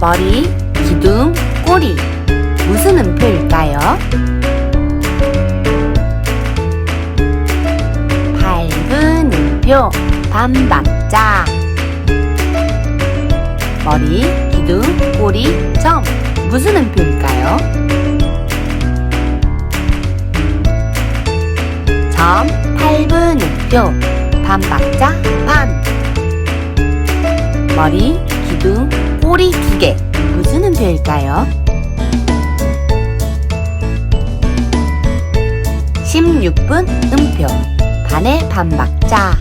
머리, 기둥, 꼬리. 무슨 음표일까요? 밝은 음표, 반박자. 머리, 기둥, 꼬리, 점. 무슨 음표일까요? 점, 밝은 음표, 반박자, 반. 머리, 기둥, 꼬리 두 개. 무슨 음표일까요? 16분 음표, 반의 반박자.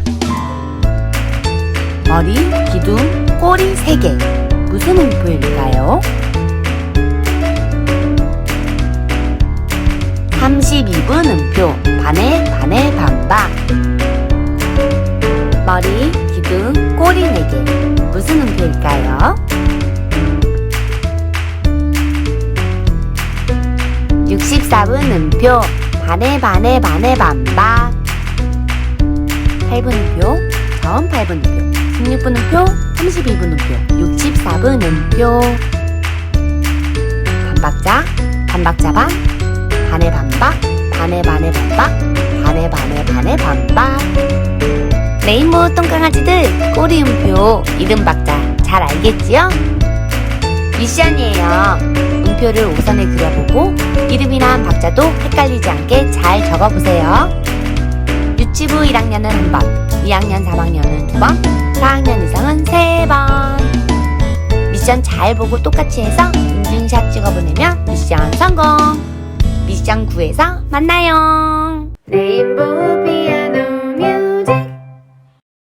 머리, 기둥, 꼬리 세 개. 무슨 음표일까요? 32분 음표, 반의 반의 반박. 64분 음표, 반의 반의 반의 반박. 8분 음표, 점 8분 음표, 16분 음표, 32분 음표, 64분 음표. 반박자, 반박자 반, 반의 반박, 반의 반의 반박, 반의 반의 반의 반박. 레인보우 똥강아지들 꼬리 음표, 이름 박자 잘 알겠지요? 미션이에요. 음표를 오선에 그려보고 이름이나 박자도 헷갈리지 않게 잘 적어보세요. 유치부 1학년은 한 번, 2학년 3학년은 두 번, 4학년 이상은 세 번. 미션 잘 보고 똑같이 해서 인증샷 찍어보내면 미션 성공. 미션 9에서 만나요.